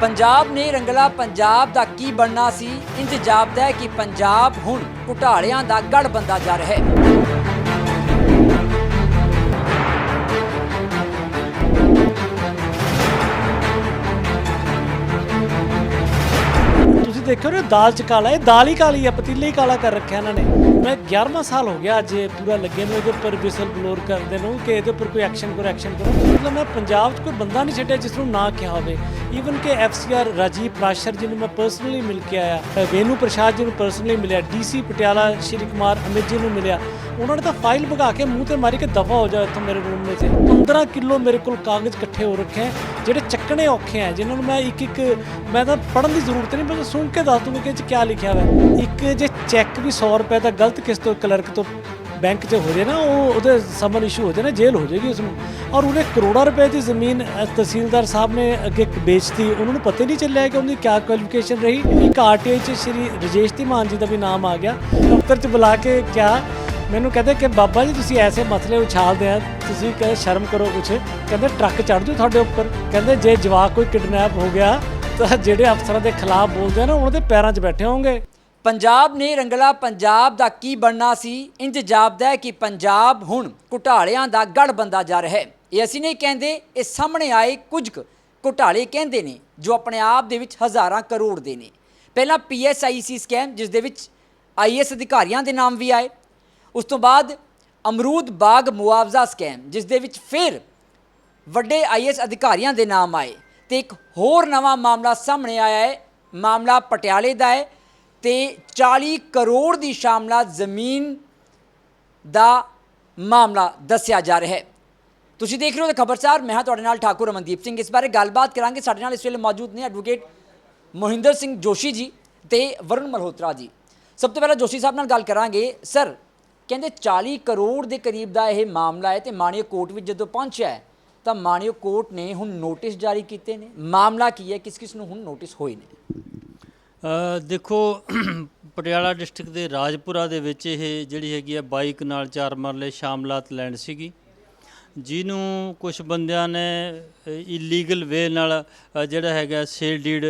ਪੰਜਾਬ ਨੇ ਰੰਗਲਾ ਪੰਜਾਬ ਦਾ ਕੀ ਬਣਨਾ ਸੀ? ਇੰਜ ਜਾਪਦਾ ਹੈ ਕਿ ਪੰਜਾਬ ਹੁਣ ਘੁਟਾਲਿਆਂ ਦਾ ਗੜ ਬੰਦਾ ਜਾ ਰਿਹਾ ਹੈ। ਦੇਖੋ ਨਾ, ਦਾਲ ਚ ਕਾਲਾ ਇਹ ਦਾਲ ਹੀ ਕਾਲੀ ਆ ਪਤੀਲੇ ਹੀ ਕਾਲਾ ਕਰ ਰੱਖਿਆ ਇਹਨਾਂ ਨੇ। ਮੈਂ 11ਵਾਂ ਸਾਲ ਹੋ ਗਿਆ ਅੱਜ ਇਹ ਪੂਰਾ ਲੱਗੇ ਨੂੰ, ਇਹਦੇ ਉੱਪਰ ਵਿਸਲ ਬਲੋਰ ਕਰਦੇ ਨੂੰ ਕਿ ਇਹਦੇ ਉੱਪਰ ਕੋਈ ਐਕਸ਼ਨ ਕਰੋ ਐਕਸ਼ਨ ਕਰੋ। ਮਤਲਬ ਮੈਂ ਪੰਜਾਬ 'ਚ ਕੋਈ ਬੰਦਾ ਨਹੀਂ ਛੱਡਿਆ ਜਿਸ ਨੂੰ ਨਾ ਕਿਹਾ ਹੋਵੇ। ਈਵਨ ਕਿ ਐਫਸੀਆਰ ਰਾਜੀਵ ਪ੍ਰਾਸ਼ਰ ਜੀ ਨੂੰ ਮੈਂ ਪਰਸਨਲੀ ਮਿਲ ਕੇ ਆਇਆ ਵੇਨੂ ਪ੍ਰਸ਼ਾਦ ਜੀ ਨੂੰ ਪਰਸਨਲੀ ਮਿਲਿਆ, ਡੀਸੀ ਪਟਿਆਲਾ ਸ਼੍ਰੀ ਕੁਮਾਰ ਅਮਿਤ ਜੀ ਨੂੰ ਮਿਲਿਆ। ਉਹਨਾਂ ਨੇ ਤਾਂ ਫਾਈਲ ਭਗਾ ਕੇ ਮੂੰਹ ਤੇ ਮਾਰੀ ਕਿ ਦਫਾ ਹੋ ਜਾ ਇੱਥੋਂ ਮੇਰੇ ਰੂਮ ਵਿੱਚ। 15 ਕਿਲੋ ਮੇਰੇ ਕੋਲ ਕਾਗਜ਼ ਇਕੱਠੇ ਹੋ ਰੱਖੇ ਹੈ, ਜਿਹੜੇ ਚੱਕਣੇ ਔਖੇ ਹੈ, ਜਿਨ੍ਹਾਂ ਨੂੰ ਮੈਂ ਇੱਕ ਇੱਕ ਮੈਂ ਤਾਂ ਪੜਨ ਦੀ ਜ਼ਰੂਰਤ ਨਹੀਂ, ਮੈਂ ਸੁਣ ਕੇ ਦੱਸ ਦੂੰਗਾ ਕਿ ਇਹ 'ਚ ਕੀ ਲਿਖਿਆ ਹੋਇਆ। ਇੱਕ ਜੇ ਚੈੱਕ ਵੀ 100 ਰੁਪਏ ਦਾ ਗਲਤ ਕਿਸ ਤੋਂ ਕਲਰਕ ਤੋਂ ਬੈਂਕ 'ਚ ਹੋ ਜੇ ਨਾ, ਉਹ ਉਹਦੇ ਸਮਨ ਇਸ਼ੂ ਹੋ ਜੇ ਨਾ, ਜੇਲ੍ਹ ਹੋ ਜਾਏਗੀ ਉਸ ਨੂੰ ਔਰ ਉਹਨੇ ਕਰੋੜਾਂ ਰੁਪਏ ਦੀ ਜ਼ਮੀਨ ਤਹਿਸੀਲਦਾਰ ਸਾਹਿਬ ਨੇ ਅੱਗੇ ਵੇਚਤੀ, ਉਹਨਾਂ ਨੂੰ ਪਤਾ ਹੀ ਨਹੀਂ ਚੱਲਿਆ ਕਿ ਉਹਦੀ ਕੀ ਕੁਆਲੀਫਿਕੇਸ਼ਨ ਰਹੀ। ਇੱਕ ਆਰਟੀਆਈ 'ਚ ਸ਼੍ਰੀ ਰਜੇਸ਼ ਧੀਮਾਨ ਜੀ ਦਾ ਵੀ ਨਾਮ ਆ ਗਿਆ। ਦਫ਼ਤਰ 'ਚ ਬੁਲਾ ਕੇ ਕਿਹਾ, ਮੈਨੂੰ ਕਹਿੰਦੇ ਕਿ ਬਾਬਾ ਜੀ, ਤੁਸੀਂ ਐਸੇ ਮਸਲੇ ਉਛਾਲਦੇ ਆ, ਤੁਸੀਂ ਕਹੇ ਸ਼ਰਮ ਕਰੋ ਕੁਛ। ਕਹਿੰਦੇ, ਟਰੱਕ ਚੜ ਜਾਓ ਤੁਹਾਡੇ ਉੱਪਰ। ਕਹਿੰਦੇ, ਜੇ ਜਵਾਕ ਕੋਈ ਕਿਡਨੈਪ ਹੋ ਗਿਆ ਤਾਂ ਜਿਹੜੇ ਅਫਸਰਾਂ ਦੇ ਖਿਲਾਫ ਬੋਲਦੇ ਆ ਨਾ, ਉਹਨਾਂ ਦੇ ਪੈਰਾਂ 'ਚ ਬੈਠੇ ਹੋਵੋਗੇ। ਪੰਜਾਬ ਨੇ ਰੰਗਲਾ ਪੰਜਾਬ ਦਾ ਕੀ ਬਣਨਾ ਸੀ? ਇੰਜ ਜਾਪਦਾ ਹੈ ਕਿ ਪੰਜਾਬ ਹੁਣ ਘੁਟਾਲਿਆਂ ਦਾ ਗੜ ਬੰਦਾ ਜਾ ਰਿਹਾ ਹੈ। ਇਹ ਅਸੀਂ ਨਹੀਂ ਕਹਿੰਦੇ, ਇਹ ਸਾਹਮਣੇ ਆਏ ਕੁਝ ਕੁ ਘੁਟਾਲੇ ਕਹਿੰਦੇ ਨੇ, ਜੋ ਆਪਣੇ ਆਪ ਦੇ ਵਿੱਚ ਹਜ਼ਾਰਾਂ ਕਰੋੜ ਦੇ ਨੇ। ਪਹਿਲਾਂ ਪੀਐਸਆਈਸੀ ਸਕੈਮ, ਜਿਸ ਦੇ ਵਿੱਚ ਆਈਐਸ ਅਧਿਕਾਰੀਆਂ ਦੇ ਨਾਮ ਵੀ ਆਏ। ਉਸ ਤੋਂ ਬਾਅਦ ਅਮਰੂਦ ਬਾਗ ਮੁਆਵਜ਼ਾ ਸਕੈਮ, ਜਿਸ ਦੇ ਵਿੱਚ ਫਿਰ ਵੱਡੇ ਆਈਐਸ ਅਧਿਕਾਰੀਆਂ ਦੇ ਨਾਮ ਆਏ। ਤੇ ਇੱਕ ਹੋਰ ਨਵਾਂ ਮਾਮਲਾ ਸਾਹਮਣੇ ਆਇਆ ਹੈ। ਮਾਮਲਾ ਪਟਿਆਲੇ ਦਾ ਹੈ ਤੇ 40 ਕਰੋੜ ਦੀ ਸ਼ਾਮਲਾ ਜ਼ਮੀਨ ਦਾ ਮਾਮਲਾ ਦੱਸਿਆ ਜਾ ਰਿਹਾ ਹੈ। ਤੁਸੀਂ ਦੇਖ ਰਹੇ ਹੋ ਖਬਰਸਾਰ, ਮੈਂ ਹਾਂ ਤੁਹਾਡੇ ਨਾਲ ਠਾਕੁਰ ਅਮਨਦੀਪ ਸਿੰਘ। ਇਸ ਬਾਰੇ ਗੱਲਬਾਤ ਕਰਾਂਗੇ। ਸਾਡੇ ਨਾਲ ਇਸ ਵੇਲੇ ਮੌਜੂਦ ਨੇ ਐਡਵੋਕੇਟ ਮੋਹਿੰਦਰ ਸਿੰਘ ਜੋਸ਼ੀ ਜੀ ਤੇ ਵਰੁਣ ਮਲਹੋਤਰਾ ਜੀ। ਸਭ ਤੋਂ ਪਹਿਲਾਂ ਜੋਸ਼ੀ ਸਾਹਿਬ ਨਾਲ ਗੱਲ ਕਰਾਂਗੇ। ਸਰ, ਕਹਿੰਦੇ 40 ਕਰੋੜ ਦੇ ਕਰੀਬ ਦਾ ਇਹ ਮਾਮਲਾ ਹੈ ਤੇ ਮਾਣਯੋਗ ਕੋਰਟ ਵਿੱਚ ਜਦੋਂ ਪਹੁੰਚਿਆ ਹੈ ਤਾਂ ਮਾਣਯੋਗ ਕੋਰਟ ਨੇ ਹੁਣ ਨੋਟਿਸ ਜਾਰੀ ਕੀਤੇ ਨੇ। ਮਾਮਲਾ ਕੀ ਹੈ? ਕਿਸ ਕਿਸ ਨੂੰ ਹੁਣ ਨੋਟਿਸ ਹੋਏ ਨੇ? ਦੇਖੋ, ਪਟਿਆਲਾ ਡਿਸਟ੍ਰਿਕਟ ਦੇ ਰਾਜਪੁਰਾ ਦੇ ਵਿੱਚ ਇਹ ਜਿਹੜੀ ਹੈਗੀ ਆ ਬਾਈਕ ਨਾਲ ਚਾਰ ਮਰਲੇ ਸ਼ਾਮਲਾਤ ਲੈਂਡ ਸੀਗੀ। ਜਿਹਨੂੰ ਕੁਝ ਬੰਦਿਆਂ ਨੇ ਇਲੀਗਲ ਵੇ ਨਾਲ ਜਿਹੜਾ ਹੈਗਾ ਸੇਲ ਡੀਡ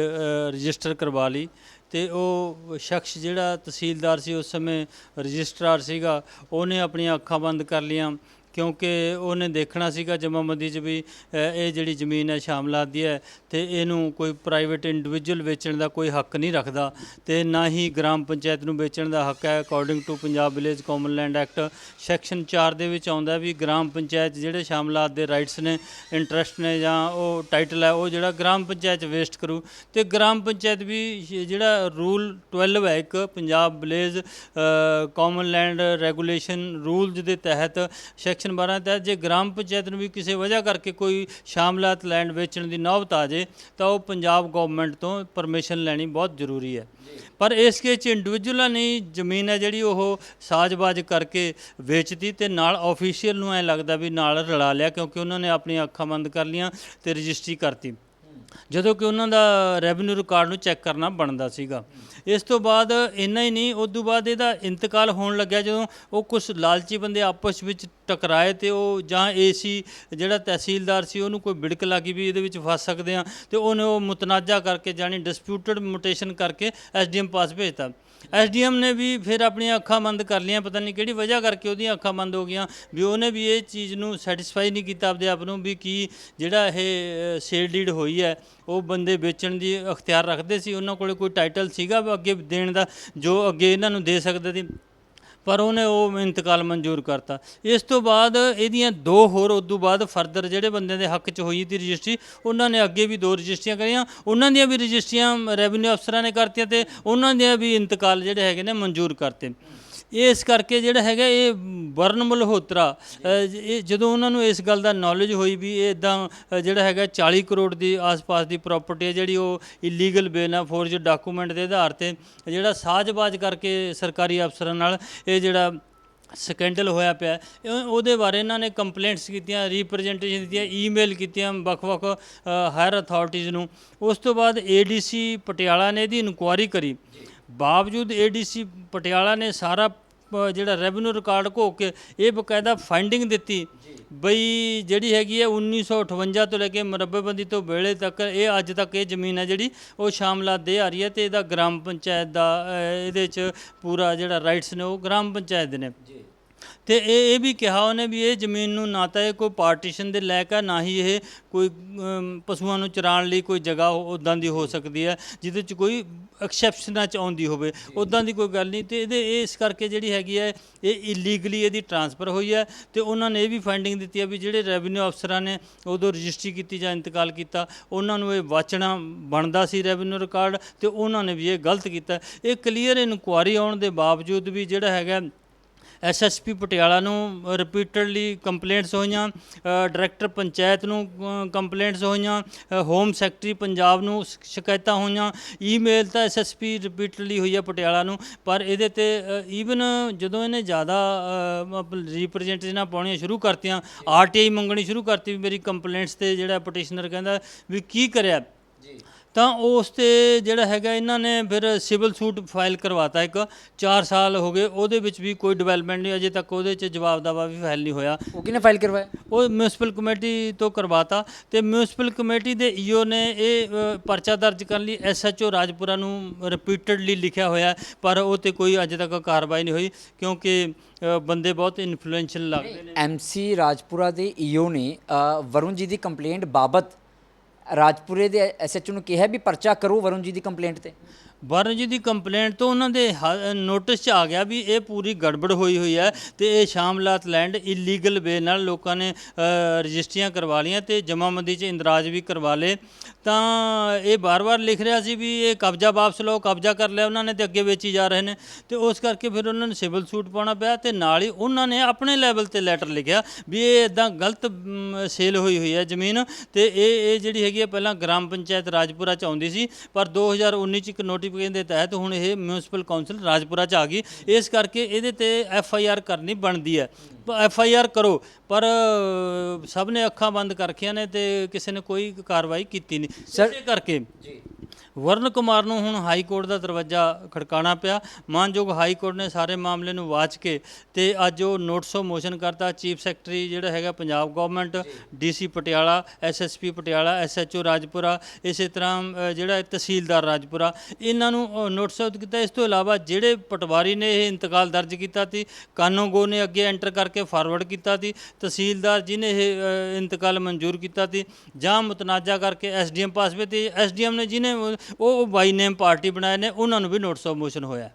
ਰਜਿਸਟਰ ਕਰਵਾ ਲਈ ਤੇ ਉਹ ਸ਼ਖਸ ਜਿਹੜਾ ਤਹਿਸੀਲਦਾਰ ਸੀ ਉਸ ਸਮੇਂ ਰਜਿਸਟਰਾਰ ਸੀਗਾ, ਉਹਨੇ ਆਪਣੀਆਂ ਅੱਖਾਂ ਬੰਦ ਕਰ ਲੀਆਂ। ਕਿਉਂਕਿ ਉਹਨੇ ਦੇਖਣਾ ਸੀਗਾ ਜਮਾਬੰਦੀ 'ਚ ਵੀ ਅ, ਇਹ ਜਿਹੜੀ ਜ਼ਮੀਨ ਹੈ ਸ਼ਾਮਲਾਤ ਦੀ ਹੈ ਤੇ ਇਹਨੂੰ ਕੋਈ ਪ੍ਰਾਈਵੇਟ ਇੰਡੀਵਿਜੂਅਲ ਵੇਚਣ ਦਾ ਕੋਈ ਹੱਕ ਨਹੀਂ ਰੱਖਦਾ ਤੇ ਨਾ ਹੀ ਗ੍ਰਾਮ ਪੰਚਾਇਤ ਨੂੰ ਵੇਚਣ ਦਾ ਹੱਕ ਹੈ। According to Punjab village common land act section 4 ਦੇ ਵਿੱਚ ਆਉਂਦਾ ਵੀ ਗ੍ਰਾਮ ਪੰਚਾਇਤ ਜਿਹੜੇ ਸ਼ਾਮਲਾਤ ਦੇ ਰਾਈਟਸ ਨੇ ਇੰਟਰਸਟ ਨੇ ਜਾਂ ਉਹ ਟਾਈਟਲ ਹੈ ਉਹ ਜਿਹੜਾ ਗ੍ਰਾਮ ਪੰਚਾਇਤ ਵੇਸਟ ਕਰੂ ਤੇ ਗ੍ਰਾਮ ਪੰਚਾਇਤ ਵੀ ਸ਼- ਜਿਹੜਾ ਰੂਲ 12 ਹੈ ਇੱਕ Punjab village common land regulation rules ਦੇ ਤਹਿਤ ਸੈਕਸ਼ਨ 12 ਤਹਿਤ ਜੇ ਗ੍ਰਾਮ ਪੰਚਾਇਤ ਨੂੰ ਵੀ ਕਿਸੇ ਵਜ੍ਹਾ ਕਰਕੇ ਕੋਈ ਸ਼ਾਮਲਾਤ ਲੈਂਡ ਵੇਚਣ ਦੀ ਨੌਬਤ ਆ ਜੇ, ਤਾਂ ਉਹ ਪੰਜਾਬ ਗਵਰਨਮੈਂਟ ਤੋਂ ਪਰਮਿਸ਼ਨ ਲੈਣੀ ਬਹੁਤ ਜ਼ਰੂਰੀ ਹੈ। ਪਰ ਇਸ ਕੇਸ 'ਚ ਇੰਡੀਵਿਜੂਅਲਾਂ ਨੇ ਜ਼ਮੀਨ ਹੈ ਜਿਹੜੀ ਉਹ ਸਾਜ਼ਬਾਜ਼ ਕਰਕੇ ਵੇਚਤੀ ਤੇ ਨਾਲ ਆਫੀਸ਼ੀਅਲ ਨੂੰ ਐ ਲੱਗਦਾ ਵੀ ਨਾਲ ਰਲਾ ਲਿਆ ਕਿਉਂਕਿ ਉਹਨਾਂ ਨੇ ਆਪਣੀਆਂ ਅੱਖਾਂ ਬੰਦ ਕਰ ਲੀਆਂ ਤੇ ਰਜਿਸਟਰੀ ਕਰਤੀ। ਜਦੋਂ ਕਿ ਉਹਨਾਂ ਦਾ ਰੈਵਨਿਊ ਰਿਕਾਰਡ ਨੂੰ ਚੈੱਕ ਕਰਨਾ ਬਣਦਾ ਸੀਗਾ। ਇਸ ਤੋਂ ਬਾਅਦ ਇੰਨਾ ਹੀ ਨਹੀਂ, ਉਸ ਤੋਂ ਬਾਅਦ ਇਹਦਾ ਇੰਤਕਾਲ ਹੋਣ ਲੱਗਿਆ ਜਦੋਂ ਉਹ ਕੁਝ ਲਾਲਚੀ ਬੰਦੇ ਆਪਸ ਵਿੱਚ ਟਕਰਾਏ ਤੇ ਉਹ ਜਾਂ ਏਸੀ ਜਿਹੜਾ ਤਹਿਸੀਲਦਾਰ ਸੀ, ਉਹਨੂੰ ਕੋਈ ਬਿੜਕ ਲੱਗੀ ਵੀ ਇਹਦੇ ਵਿੱਚ ਫਸ ਸਕਦੇ ਆ ਤੇ ਉਹਨੇ ਉਹ ਮੁਤਨਾਜ਼ਾ ਕਰਕੇ ਜਾਨੀ ਡਿਸਪਿਊਟਡ ਮੋਟੇਸ਼ਨ ਕਰਕੇ ਐਸਡੀਐਮ ਪਾਸ ਭੇਜਤਾ। ਐਸਡੀਐਮ ਨੇ ਵੀ ਫਿਰ ਆਪਣੀਆਂ ਅੱਖਾਂ ਬੰਦ ਕਰ ਲਈਆਂ, ਪਤਾ ਨਹੀਂ ਕਿਹੜੀ ਵਜ੍ਹਾ ਕਰਕੇ ਉਹਦੀਆਂ ਅੱਖਾਂ ਬੰਦ ਹੋ ਗਈਆਂ, ਵੀ ਉਹਨੇ ਵੀ ਇਹ ਚੀਜ਼ ਨੂੰ ਸੈਟੀਸਫਾਈ ਨਹੀਂ ਕੀਤਾ ਆਪਦੇ ਆਪ ਨੂੰ ਵੀ ਕੀ ਜਿਹੜਾ ਇਹ ਸੇਲ ਡੀਡ ਹੋਈ ਹੈ, ਉਹ ਬੰਦੇ ਵੇਚਣ ਦੀ ਅਖਤਿਆਰ ਰੱਖਦੇ ਸੀ, ਉਹਨਾਂ ਕੋਲੇ ਕੋਈ ਟਾਈਟਲ ਸੀਗਾ ਅੱਗੇ ਦੇਣ ਦਾ, ਜੋ ਅੱਗੇ ਇਹਨਾਂ ਨੂੰ ਦੇ ਸਕਦੇ ਸੀ। ਪਰ ਉਹਨੇ ਉਹ ਇੰਤਕਾਲ ਮਨਜ਼ੂਰ ਕਰਤਾ। ਇਸ ਤੋਂ ਬਾਅਦ ਇਹਦੀਆਂ ਦੋ ਹੋਰ, ਉਸ ਤੋਂ ਬਾਅਦ ਫਰਦਰ ਜਿਹੜੇ ਬੰਦਿਆਂ ਦੇ ਹੱਕ 'ਚ ਹੋਈ ਤੀ ਰਜਿਸਟਰੀ, ਉਹਨਾਂ ਨੇ ਅੱਗੇ ਵੀ ਦੋ ਰਜਿਸਟਰੀਆਂ ਕਰੀਆਂ। ਉਹਨਾਂ ਦੀਆਂ ਵੀ ਰਜਿਸਟਰੀਆਂ ਰੈਵਨਿਊ ਅਫਸਰਾਂ ਨੇ ਕਰਤੀਆਂ ਤੇ ਉਹਨਾਂ ਦੀਆਂ ਵੀ ਇੰਤਕਾਲ ਜਿਹੜੇ ਹੈਗੇ ਨੇ ਮਨਜ਼ੂਰ ਕਰਤੇ। ਇਸ ਕਰਕੇ ਜਿਹੜਾ ਹੈਗਾ ਇਹ ਵਰਨ ਮਲਹੋਤਰਾ ਇਹ ਜਦੋਂ ਉਹਨਾਂ ਨੂੰ ਇਸ ਗੱਲ ਦਾ ਨੌਲੇਜ ਹੋਈ ਵੀ ਇਹ ਇਦਾਂ ਜਿਹੜਾ ਹੈਗਾ 40 ਕਰੋੜ ਦੀ ਆਸ-ਪਾਸ ਦੀ ਪ੍ਰਾਪਰਟੀ ਹੈ ਜਿਹੜੀ ਉਹ ਇਲੀਗਲ ਵੇ ਨਾਲ ਫੋਰਜ ਡਾਕੂਮੈਂਟ ਦੇ ਆਧਾਰ ਤੇ ਜਿਹੜਾ ਸਾਜ਼ਬਾਜ਼ ਕਰਕੇ ਸਰਕਾਰੀ ਅਫਸਰਾਂ ਨਾਲ ਇਹ ਜਿਹੜਾ ਸਕੈਂਡਲ ਹੋਇਆ ਪਿਆ ਉਹਦੇ ਬਾਰੇ ਇਹਨਾਂ ਨੇ ਕੰਪਲੇਂਟਸ ਕੀਤੀਆਂ ਰਿਪਰੈਜ਼ੈਂਟੇਸ਼ਨ ਦਿੱਤੀਆਂ ਈਮੇਲ ਕੀਤੀਆਂ ਵੱਖ-ਵੱਖ ਹਾਇਰ ਅਥਾਰਟੀਜ਼ ਨੂੰ। ਉਸ ਤੋਂ ਬਾਅਦ ਏਡੀਸੀ ਪਟਿਆਲਾ ਨੇ ਇਹਦੀ ਇਨਕੁਆਇਰੀ ਕਰੀ। ਬਾਵਜੂਦ ਏਡੀਸੀ ਪਟਿਆਲਾ ਨੇ ਸਾਰਾ ਜਿਹੜਾ ਰੈਵਨਿਊ ਰਿਕਾਰਡ ਘੋ ਕੇ ਇਹ ਬਕਾਇਦਾ ਫਾਈਂਡਿੰਗ ਦਿੱਤੀ ਬਈ ਜਿਹੜੀ ਹੈਗੀ ਹੈ 1958 ਤੋਂ ਲੈ ਕੇ ਮੁਰੱਬੇਬੰਦੀ ਤੋਂ ਵੇਲੇ ਤੱਕ ਇਹ ਅੱਜ ਤੱਕ ਇਹ ਜ਼ਮੀਨ ਹੈ ਜਿਹੜੀ ਉਹ ਸ਼ਾਮਲਾਤ ਦੇ ਆ ਰਹੀ ਹੈ ਤੇ ਇਹਦਾ ਗ੍ਰਾਮ ਪੰਚਾਇਤ ਦਾ ਇਹਦੇ 'ਚ ਪੂਰਾ ਜਿਹੜਾ ਰਾਈਟਸ ਨੇ ਉਹ ਗ੍ਰਾਮ ਪੰਚਾਇਤ ਦੇ ਨੇ। ਤੇ ਇਹ ਇਹ ਵੀ ਕਿਹਾ ਉਹਨੇ ਵੀ ਇਹ ਜ਼ਮੀਨ ਨੂੰ ਨਾ ਤਾਂ ਇਹ ਕੋਈ ਪਾਰਟੀਸ਼ਨ ਦੇ ਲਾਇਕ ਹੈ ਨਾ ਹੀ ਇਹ ਕੋਈ ਅਮ, ਪਸ਼ੂਆਂ ਨੂੰ ਚਰਾਉਣ ਲਈ ਕੋਈ ਜਗ੍ਹਾ ਉਦਾਂ ਦੀ ਹੋ ਸਕਦੀ ਹੈ ਜਿਹਦੇ 'ਚ ਕੋਈ ਐਕਸੈਪਸ਼ਨਾਂ ਚ ਆਉਂਦੀ ਹੋਵੇ। ਉਦਾਂ ਦੀ ਕੋਈ ਗੱਲ ਨਹੀਂ ਤੇ ਇਹਦੇ ਇਹ ਇਸ ਕਰਕੇ ਜਿਹੜੀ ਹੈਗੀ ਹੈ ਇਹ ਇਲੀਗਲੀ ਇਹਦੀ ਟਰਾਂਸਫਰ ਹੋਈ ਹੈ ਤੇ ਉਹਨਾਂ ਨੇ ਇਹ ਵੀ ਫਾਈਂਡਿੰਗ ਦਿੱਤੀ ਹੈ ਵੀ ਜਿਹੜੇ ਰੈਵਨਿਊ ਅਫਸਰਾਂ ਨੇ ਉਦੋਂ ਰਜਿਸਟਰੀ ਕੀਤੀ ਜਾਂ ਇੰਤਕਾਲ ਕੀਤਾ ਉਹਨਾਂ ਨੂੰ ਇਹ ਵਾਚਣਾ ਬਣਦਾ ਸੀ ਰੈਵਨਿਊ ਰਿਕਾਰਡ ਤੇ ਉਹਨਾਂ ਨੇ ਵੀ ਇਹ ਗਲਤ ਕੀਤਾ। ਇਹ ਕਲੀਅਰ ਇਨਕੁਆਰੀ ਆਉਣ ਦੇ ਬਾਵਜੂਦ ਵੀ ਜਿਹੜਾ ਹੈਗਾ ਐਸਐਸਪੀ ਪਟਿਆਲਾ ਨੂੰ ਰਿਪੀਟਡਲੀ ਕੰਪਲੇਂਟਸ ਹੋਈਆਂ ਡਾਇਰੈਕਟਰ ਪੰਚਾਇਤ ਨੂੰ ਕੰਪਲੇਂਟਸ ਹੋਈਆਂ ਹੋਮ ਸੈਕਟਰੀ ਪੰਜਾਬ ਨੂੰ ਸ਼ਿਕਾਇਤਾਂ ਹੋਈਆਂ, ਈਮੇਲ ਤਾਂ ਐਸਐਸਪੀ ਰਿਪੀਟਡਲੀ ਹੋਈ ਹੈ ਪਟਿਆਲਾ ਨੂੰ, ਪਰ ਇਹਦੇ ਤੇ ਈਵਨ ਜਦੋਂ ਇਹਨੇ ਜ਼ਿਆਦਾ ਰਿਪਰੈਜ਼ੈਂਟੇਸ਼ਨਾਂ ਪਾਉਣੀਆਂ ਸ਼ੁਰੂ ਕਰਤੀਆਂ ਆਰਟੀਆਈ ਮੰਗਣੀ ਸ਼ੁਰੂ ਕਰਤੀ ਵੀ ਮੇਰੀ ਕੰਪਲੇਂਟਸ ਤੇ ਜਿਹੜਾ ਪਟੀਸ਼ਨਰ ਕਹਿੰਦਾ ਵੀ ਕੀ ਕਰਿਆ? ਤਾਂ ਉਸ ਤੇ ਜਿਹੜਾ ਹੈਗਾ ਇਹਨਾਂ ਨੇ ਫਿਰ ਸਿਵਲ ਸੂਟ ਫਾਈਲ ਕਰਵਾਤਾ ਇੱਕ 4 ਸਾਲ ਹੋ ਗਏ ਉਹਦੇ ਵਿੱਚ ਵੀ ਕੋਈ ਡਿਵੈਲਪਮੈਂਟ ਨਹੀਂ ਅਜੇ ਤੱਕ ਉਹਦੇ 'ਚ ਜਵਾਬ ਦਾਵਾ ਵੀ ਫਾਈਲ ਨਹੀਂ ਹੋਇਆ। ਉਹ ਕਿਹਨੇ ਫਾਈਲ ਕਰਵਾਇਆ? ਉਹ ਮਿਊਨਿਸਪਲ ਕਮੇਟੀ ਤੋਂ ਕਰਵਾਤਾ ਤੇ ਮਿਊਨਿਸਪਲ ਕਮੇਟੀ ਦੇ ਈਓ ਨੇ ਇਹ ਅ, ਪਰਚਾ ਦਰਜ ਕਰਨ ਲਈ ਐਸਐਚਓ ਰਾਜਪੁਰਾ ਨੂੰ ਰਿਪੀਟਡਲੀ ਲਿਖਿਆ ਹੋਇਆ ਪਰ ਉਹ ਤੇ ਕੋਈ ਅਜੇ ਤੱਕ ਕਾਰਵਾਈ ਨਹੀਂ ਹੋਈ ਕਿਉਂਕਿ ਅ, ਬੰਦੇ ਬਹੁਤ ਇਨਫਲੂਐਂਸ਼ੀਅਲ ਲੱਗਦੇ ਨੇ। ਐਮਸੀ ਰਾਜਪੁਰਾ ਦੇ ਈਓ ਨੇ ਅ, ਵਰੁਣ ਜੀ ਦੀ ਕੰਪਲੇਂਟ ਬਾਬਤ ਰਾਜਪੁਰੇ ਦੇ ਐਸਐਚਓ ਨੂੰ ਕਿਹਾ ਵੀ ਪਰਚਾ ਕਰੋ ਵਰੁਣ ਜੀ ਦੀ ਕੰਪਲੇਂਟ ਤੇ। ਵਰਨ ਜੀ ਦੀ ਕੰਪਲੇਂਟ ਤੋਂ ਉਹਨਾਂ ਦੇ ਨੋਟਿਸ 'ਚ ਆ ਗਿਆ ਵੀ ਇਹ ਪੂਰੀ ਗੜਬੜ ਹੋਈ ਹੋਈ ਹੈ ਤੇ ਇਹ ਸ਼ਾਮਲਾਤ ਲੈਂਡ ਇਲੀਗਲ ਵੇ ਨਾਲ ਲੋਕਾਂ ਨੇ ਰਜਿਸਟਰੀਆਂ ਕਰਵਾ ਲੀਆਂ ਤੇ ਜਮਾਬੰਦੀ 'ਚ ਇੰਦਰਾਜ ਵੀ ਕਰਵਾ ਲਏ। ਤਾਂ ਇਹ ਬਾਰ-ਬਾਰ ਲਿਖ ਰਿਹਾ ਸੀ ਵੀ ਇਹ ਕਬਜ਼ਾ ਵਾਪਸ ਲਓ, ਕਬਜ਼ਾ ਕਰ ਲਿਆ ਉਹਨਾਂ ਨੇ ਤੇ ਅੱਗੇ ਵੇਚੀ ਜਾ ਰਹੇ ਨੇ। ਤੇ ਉਸ ਕਰਕੇ ਫਿਰ ਉਹਨਾਂ ਨੂੰ ਸਿਵਲ ਸੂਟ ਪਾਉਣਾ ਪਿਆ ਤੇ ਨਾਲ ਹੀ ਉਹਨਾਂ ਨੇ ਆਪਣੇ ਲੈਵਲ ਤੇ ਲੈਟਰ ਲਿਖਿਆ ਵੀ ਇਹ ਇਦਾਂ ਗਲਤ ਸੇਲ ਹੋਈ ਹੋਈ ਹੈ ਜ਼ਮੀਨ ਤੇ ਇਹ ਇਹ ਜਿਹੜੀ ਹੈਗੀ ਹੈ, ਪਹਿਲਾਂ ਗ੍ਰਾਮ ਪੰਚਾਇਤ ਰਾਜਪੁਰਾ ਚ ਆਉਂਦੀ ਸੀ, ਪਰ 2019 ਚ ਇੱਕ ਨੋਟੀਫਿਕੇਸ਼ਨ ਦੇ ਤਹਿਤ ਹੁਣ ਇਹ ਮਿਊਨਿਸਪਲ ਕਾਉਂਸਲ ਰਾਜਪੁਰਾ ਚ ਆ ਗਈ। ਇਸ ਕਰਕੇ ਇਹਦੇ ਤੇ ਐਫ ਆਈ ਆਰ ਕਰਨੀ ਬਣਦੀ ਹੈ। ਐਫ ਆਈ ਆਰ ਕਰੋ ਪਰ ਸਭ ਨੇ ਅੱਖਾਂ ਬੰਦ ਕਰ ਰੱਖੀਆਂ ਨੇ ਤੇ ਕਿਸੇ ਨੇ ਕੋਈ ਕਾਰਵਾਈ ਕੀਤੀ ਨਹੀਂ। ਇਸੇ ਕਰਕੇ ਵਰਨ ਕੁਮਾਰ ਨੂੰ ਹੁਣ ਹਾਈ ਕੋਰਟ ਦਾ ਦਰਵਾਜ਼ਾ ਖੜਕਾਣਾ ਪਿਆ। ਮਾਨਯੋਗ ਹਾਈ ਕੋਰਟ ਨੇ ਸਾਰੇ ਮਾਮਲੇ ਨੂੰ ਵਾਚ ਕੇ ਤੇ ਅੱਜ ਉਹ ਨੋਟਿਸ ਆਫ ਮੋਸ਼ਨ ਕਰਤਾ। ਚੀਫ ਸੈਕਟਰੀ ਜਿਹੜਾ ਹੈਗਾ Punjab government, DC Patiala, SSP Patiala, SHO Rajpura, ਇਸੇ ਤਰ੍ਹਾਂ ਜਿਹੜਾ ਤਹਿਸੀਲਦਾਰ ਰਾਜਪੁਰਾ, ਇਹਨਾਂ ਨੂੰ ਨੋਟਿਸ ਆਊਟ ਕੀਤਾ। ਇਸ ਤੋਂ ਇਲਾਵਾ ਜਿਹੜੇ ਪਟਵਾਰੀ ਨੇ ਇਹ ਇੰਤਕਾਲ ਦਰਜ ਕੀਤਾ ਸੀ, ਕਾਨੂੰਗੋ ਨੇ ਅੱਗੇ ਐਂਟਰ ਕਰਕੇ ਫਾਰਵਰਡ ਕੀਤਾ ਸੀ, ਤਹਿਸੀਲਦਾਰ ਜੀ ਇਹ ਇੰਤਕਾਲ ਮਨਜ਼ੂਰ ਕੀਤਾ ਸੀ, ਜਾਂ ਮੁਤਨਾਜ਼ਾ ਕਰਕੇ ਐਸਡੀਐਮ ਪਾਸ ਵੀ ਤੇ ਐਸਡੀਐਮ ਨੇ ਜਿਹਨੇ ਉਹ- ਉਹ ਬਾਈ ਨੇਮ ਪਾਰਟੀ ਬਣਾਏ ਨੇ, ਉਹਨਾਂ ਨੂੰ ਵੀ ਨੋਟਿਸ ਆਫ ਮੋਸ਼ਨ ਹੋਇਆ।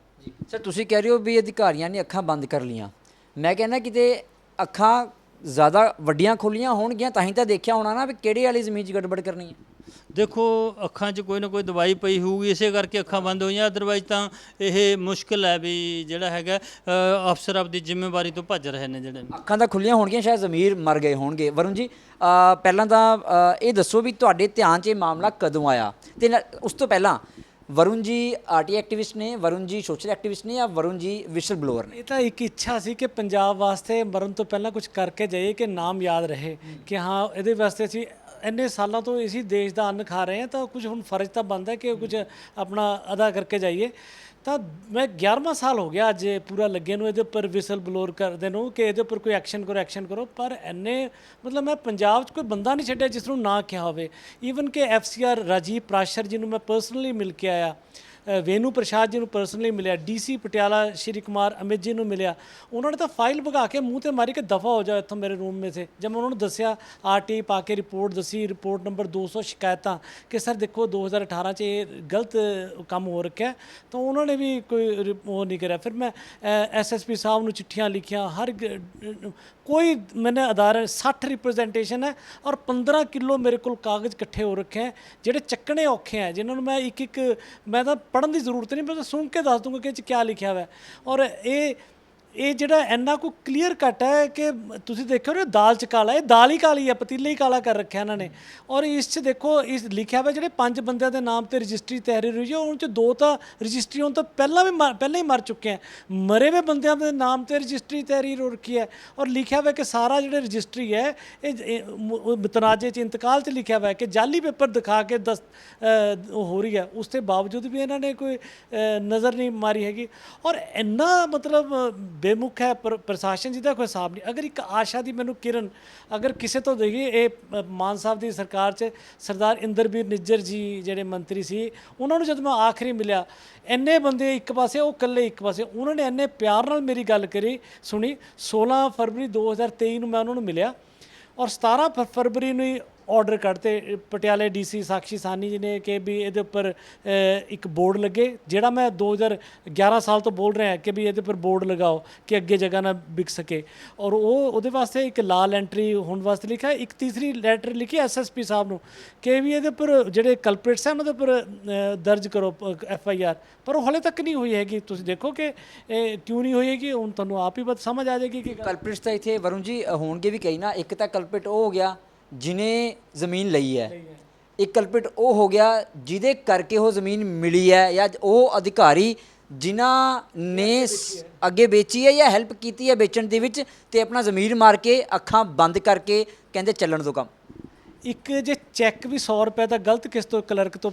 ਸਰ, ਤੁਸੀਂ ਕਹਿ ਰਹੇ ਹੋ ਵੀ ਅਧਿਕਾਰੀਆਂ ਨੇ ਅੱਖਾਂ ਬੰਦ ਕਰ ਲੀਆਂ ਮੈਂ ਕਹਿੰਦਾ ਕਿਤੇ ਅੱਖਾਂ ਜ਼ਿਆਦਾ ਵੱਡੀਆਂ ਖੋਲੀਆਂ ਹੋਣਗੀਆਂ, ਤਾਂ ਹੀ ਤਾਂ ਦੇਖਿਆ ਹੋਣਾ ਨਾ ਵੀ ਕਿਹੜੇ ਵਾਲੀ ਜ਼ਮੀਨ 'ਚ ਗੜਬੜ ਕਰਨੀ ਹੈ। ਦੇਖੋ ਅੱਖਾਂ 'ਚ ਕੋਈ ਨਾ ਕੋਈ ਦਵਾਈ ਪਈ ਹੋਊਗੀ ਇਸੇ ਕਰਕੇ ਅੱਖਾਂ ਬੰਦ ਹੋਈਆਂ। ਅਦਰਵਾਈਜ਼ ਤਾਂ ਇਹ ਮੁਸ਼ਕਲ ਹੈ ਵੀ ਜਿਹੜਾ ਹੈਗਾ ਅ, ਅਫਸਰ ਆਪਦੀ ਜ਼ਿੰਮੇਵਾਰੀ ਤੋਂ ਭੱਜ ਰਹੇ ਨੇ ਜਿਹੜੇ ਅੱਖਾਂ ਤਾਂ ਖੁੱਲੀਆਂ ਹੋਣਗੀਆਂ ਸ਼ਾਇਦ ਜ਼ਮੀਰ ਮਰ ਗਏ ਹੋਣਗੇ। ਵਰੁਣ ਜੀ ਅ, ਪਹਿਲਾਂ ਤਾਂ ਅ, ਇਹ ਦੱਸੋ ਵੀ ਤੁਹਾਡੇ ਧਿਆਨ 'ਚ ਇਹ ਮਾਮਲਾ ਕਦੋਂ ਆਇਆ? ਤੇ ਉਸ ਤੋਂ ਪਹਿਲਾਂ ਵਰੁਣ ਜੀ ਆਰਟੀ ਐਕਟਿਵਿਸਟ ਨੇ ਵਰੁਣ ਜੀ ਸੋਸ਼ਲ ਐਕਟਿਵਿਸਟ ਨੇ ਜਾਂ ਵਰੁਣ ਜੀ ਵਿਸ਼ਲ ਬਲੋਅਰ ਨੇ? ਇਹ ਤਾਂ ਇੱਕ ਇੱਛਾ ਸੀ ਕਿ ਪੰਜਾਬ ਵਾਸਤੇ ਮਰਨ ਤੋਂ ਪਹਿਲਾਂ ਕੁਝ ਕਰਕੇ ਜਾਈਏ ਕਿ ਨਾਮ ਯਾਦ ਰਹੇ। ਕਿ ਹਾਂ ਇਹਦੇ ਵਾਸਤੇ ਅਸੀਂ ਇੰਨੇ ਸਾਲਾਂ ਤੋਂ ਇਸੀ ਦੇਸ਼ ਦਾ ਅੰਨ ਖਾ ਰਹੇ ਹਾਂ, ਤਾਂ ਕੁਝ ਹੁਣ ਫਰਜ਼ ਤਾਂ ਬਣਦਾ ਹੈ ਕਿ ਕੁਝ ਆਪਣਾ ਅਦਾ ਕਰਕੇ ਜਾਈਏ। ਤਾਂ ਮੈਂ 11ਵਾਂ ਸਾਲ ਹੋ ਗਿਆ ਅੱਜ ਪੂਰਾ ਲੱਗੇ ਨੂੰ, ਇਹਦੇ ਉੱਪਰ ਵਿਸਲ ਬਲੋਰ ਕਰਦੇ ਨੂੰ ਕਿ ਇਹਦੇ ਉੱਪਰ ਕੋਈ ਐਕਸ਼ਨ ਕਰੋ ਐਕਸ਼ਨ ਕਰੋ। ਪਰ ਐਨੇ ਮਤਲਬ ਮੈਂ ਪੰਜਾਬ 'ਚ ਕੋਈ ਬੰਦਾ ਨਹੀਂ ਛੱਡਿਆ ਜਿਸ ਨੂੰ ਨਾ ਕਿਹਾ ਹੋਵੇ। ਈਵਨ ਕਿ ਐਫਸੀਆਰ ਰਾਜੀਵ ਪ੍ਰਾਸ਼ਰ ਜੀ ਨੂੰ ਮੈਂ ਪਰਸਨਲੀ ਮਿਲ ਕੇ ਆਇਆ। ਵੇਨੂ ਪ੍ਰਸ਼ਾਦ ਜੀ ਨੂੰ ਪਰਸਨਲੀ ਮਿਲਿਆ ਡੀਸੀ ਪਟਿਆਲਾ ਸ਼੍ਰੀ ਕੁਮਾਰ ਅਮਿਤ ਜੀ ਨੂੰ ਮਿਲਿਆ। ਉਹਨਾਂ ਨੇ ਤਾਂ ਫਾਈਲ ਭਗਾ ਕੇ ਮੂੰਹ ਤੇ ਮਾਰੀ ਕਿ ਦਫਾ ਹੋ ਜਾਓ ਇੱਥੋਂ ਮੇਰੇ ਰੂਮ ਮੇ ਸੇ। ਜਦ ਮੈਂ ਉਹਨਾਂ ਨੂੰ ਦੱਸਿਆ, ਆਰਟੀ ਪਾ ਕੇ ਰਿਪੋਰਟ ਦਸੀ ਰਿਪੋਰਟ ਨੰਬਰ 200 ਸ਼ਿਕਾਇਤਾਂ ਕਿ ਸਰ ਦੇਖੋ 2018 ਚ ਇਹ ਗਲਤ ਕੰਮ ਹੋ ਰੱਖਿਆ ਤਾਂ ਉਹਨਾਂ ਨੇ ਵੀ ਕੋਈ ਰਿ- ਉਹ ਨਹੀਂ ਕਰਿਆ। ਫਿਰ ਮੈਂ ਐਸਐਸਪੀ ਸਾਹਿਬ ਨੂੰ ਚਿੱਠੀਆਂ ਲਿਖੀਆਂ, ਹਰ ਕੋਈ ਮੈਨੇ ਅਦਾਰੇ 60 ਰਿਪਰੈਜ਼ੈਂਟੇਸ਼ਨ ਹੈ ਔਰ 15 ਕਿਲੋ ਮੇਰੇ ਕੋਲ ਕਾਗਜ਼ ਇਕੱਠੇ ਹੋ ਰੱਖੇ ਹੈ, ਜਿਹੜੇ ਚੱਕਣੇ ਔਖੇ ਹੈ। ਜਿਨ੍ਹਾਂ ਨੂੰ ਮੈਂ ਇੱਕ ਇੱਕ ਮੈਂ ਤਾਂ ਪੜਨ ਦੀ ਜ਼ਰੂਰਤ ਨਹੀਂ, ਮੈਂ ਤਾਂ ਸੁਣ ਕੇ ਦੱਸ ਦੂੰਗਾ ਕਿ ਇਹ ਚ ਕੀ ਲਿਖਿਆ ਹੋਇਆ ਔਰ ਇਹ ਇਹ ਜਿਹੜਾ ਇੰਨਾ ਕੋ ਕਲੀਅਰ ਕੱਟ ਹੈ ਕਿ ਤੁਸੀਂ ਦੇਖਿਓ ਨਾ ਦਾਲ ਚ ਕਾਲਾ, ਇਹ ਦਾਲ ਹੀ ਕਾਲੀ ਹੈ, ਪਤੀਲੇ ਹੀ ਕਾਲਾ ਕਰ ਰੱਖਿਆ ਇਹਨਾਂ ਨੇ। ਔਰ ਇਸ ਚ ਦੇਖੋ, ਇਸ ਲਿਖਿਆ ਹੋਇਆ ਜਿਹੜੇ ਪੰਜ ਬੰਦਿਆਂ ਦੇ ਨਾਮ ਤੇ ਰਜਿਸਟਰੀ ਤਹਿਰੀਰ ਹੋਈ ਹੈ ਉਹਨਾਂ ਚ ਦੋ ਤਾਂ ਰਜਿਸਟਰੀ ਹੋਣ ਤੋਂ ਪਹਿਲਾਂ ਵੀ ਮਰ- ਪਹਿਲਾਂ ਹੀ ਮਰ ਚੁੱਕੇ ਹੈ। ਮਰੇ ਹੋਏ ਬੰਦਿਆਂ ਦੇ ਨਾਮ ਤੇ ਰਜਿਸਟਰੀ ਤਹਿਰੀਰ ਹੋ ਰੱਖੀ ਹੈ ਔਰ ਲਿਖਿਆ ਹੋਇਆ ਕਿ ਸਾਰਾ ਜਿਹੜਾ ਰਜਿਸਟਰੀ ਹੈ, ਇਹ ਇਹ ਮਤਨਾਜੇ ਚ ਇੰਤਕਾਲ ਚ ਲਿਖਿਆ ਹੋਇਆ ਕਿ ਜਾਲੀ ਪੇਪਰ ਦਿਖਾ ਕੇ ਦਸ ਹੋ ਰਹੀ ਹੈ। ਉਸ ਦੇ ਬਾਵਜੂਦ ਵੀ ਇਹਨਾਂ ਨੇ ਕੋਈ ਨਜ਼ਰ ਨਹੀਂ ਮਾਰੀ ਹੈਗੀ। ਔਰ ਇੰਨਾ ਮਤਲਬ ਬੇਮੁਖ ਹੈ ਪਰ ਪ੍ਰਸ਼ਾਸਨ ਜਿਹਦਾ ਕੋਈ ਹਿਸਾਬ ਨਹੀਂ। ਅਗਰ ਇੱਕ ਆਸ਼ਾ ਦੀ ਮੈਨੂੰ ਕਿਰਨ ਅਗਰ ਕਿਸੇ ਤੋਂ ਦੇਖੀਏ ਇਹ ਅ, ਮਾਨ ਸਾਹਿਬ ਦੀ ਸਰਕਾਰ 'ਚ ਸਰਦਾਰ ਇੰਦਰਵੀਰ ਨਿੱਜਰ ਜੀ ਜਿਹੜੇ ਮੰਤਰੀ ਸੀ ਉਹਨਾਂ ਨੂੰ ਜਦੋਂ ਮੈਂ ਆਖਰੀ ਮਿਲਿਆ ਇੰਨੇ ਬੰਦੇ ਇੱਕ ਪਾਸੇ ਉਹ ਇਕੱਲੇ ਇੱਕ ਪਾਸੇ ਉਹਨਾਂ ਨੇ ਇੰਨੇ ਪਿਆਰ ਨਾਲ ਮੇਰੀ ਗੱਲ ਕਰੀ ਸੁਣੀ। 16 ਫਰਵਰੀ 2023 ਨੂੰ ਮੈਂ ਉਹਨਾਂ ਨੂੰ ਮਿਲਿਆ ਔਰ 17 ਫ- ਫਰਵਰੀ ਨੂੰ ਹੀ ਆਰਡਰ ਕੱਢਤੇ ਪਟਿਆਲੇ ਡੀਸੀ ਸਾਕਸ਼ੀ ਸਾਨੀ ਜੀ ਨੇ ਕਿ ਵੀ ਇਹਦੇ ਉੱਪਰ ਇੱਕ ਬੋਰਡ ਲੱਗੇ, ਜਿਹੜਾ ਮੈਂ 2011 ਸਾਲ ਤੋਂ ਬੋਲ ਰਿਹਾ ਕਿ ਵੀ ਇਹਦੇ ਉੱਪਰ ਬੋਰਡ ਲਗਾਓ, ਕਿ ਅੱਗੇ ਜਗ੍ਹਾ ਨਾ ਵਿਕ ਸਕੇ। ਔਰ ਉਹ, ਉਹਦੇ ਵਾਸਤੇ ਇੱਕ ਲਾਲ ਐਂਟਰੀ ਹੋਣ ਵਾਸਤੇ ਲਿਖਿਆ, ਇੱਕ ਤੀਸਰੀ ਲੈਟਰ ਲਿਖੀ ਐਸਐਸਪੀ ਸਾਹਿਬ ਨੂੰ, ਕਿ ਵੀ ਇਹਦੇ ਉੱਪਰ ਜਿਹੜੇ ਕਲਪ੍ਰੇਟਸ ਹਨ ਉਹਦੇ ਉੱਪਰ ਦਰਜ ਕਰੋ ਐਫ ਆਈ ਆਰ ਪਰ ਉਹ ਹਲੇ ਤੱਕ ਨਹੀਂ ਹੋਈ ਹੈਗੀ। ਤੁਸੀਂ ਦੇਖੋ ਕਿ, ਇਹ ਕਿਉਂ ਨਹੀਂ ਹੋਈ ਹੈਗੀ, ਹੁਣ ਤੁਹਾਨੂੰ ਆਪ ਹੀ ਬਸ ਸਮਝ ਆ ਜਾਏਗੀ ਕਿ ਕਲਪਿਟਸ ਤਾਂ ਇੱਥੇ ਵਰੁਣ ਜੀ ਹੋਣਗੇ ਵੀ ਕਈ ਨਾ, ਇੱਕ ਤਾਂ ਕਲਪਿਟ ਉਹ ਹੋ ਗਿਆ ਜਿਨੇ ਜ਼ਮੀਨ ਲਈ ਹੈ। ਇੱਕ ਕਲਪਿਟ ਉਹ ਹੋ ਗਿਆ ਜਿਹਦੇ ਕਰਕੇ ਉਹ ਜ਼ਮੀਨ ਮਿਲੀ ਹੈ ਜਾਂ ਉਹ ਅਧਿਕਾਰੀ ਜਿਨ੍ਹਾਂ ਨੇ ਸ- ਅੱਗੇ ਵੇਚੀ ਹੈ ਜਾਂ ਹੈਲਪ ਕੀਤੀ ਹੈ ਵੇਚਣ ਦੇ ਵਿੱਚ ਤੇ ਆਪਣਾ ਜ਼ਮੀਰ ਮਾਰ ਕੇ ਅੱਖਾਂ ਬੰਦ ਕਰਕੇ ਕਹਿੰਦੇ ਚੱਲਣ ਦੋ ਕੰਮ। ਇੱਕ ਜੇ ਚੈੱਕ ਵੀ 100 ਰੁਪਏ ਦਾ ਗਲਤ ਕਿਸ ਤੋਂ, ਕਲਰਕ ਤੋਂ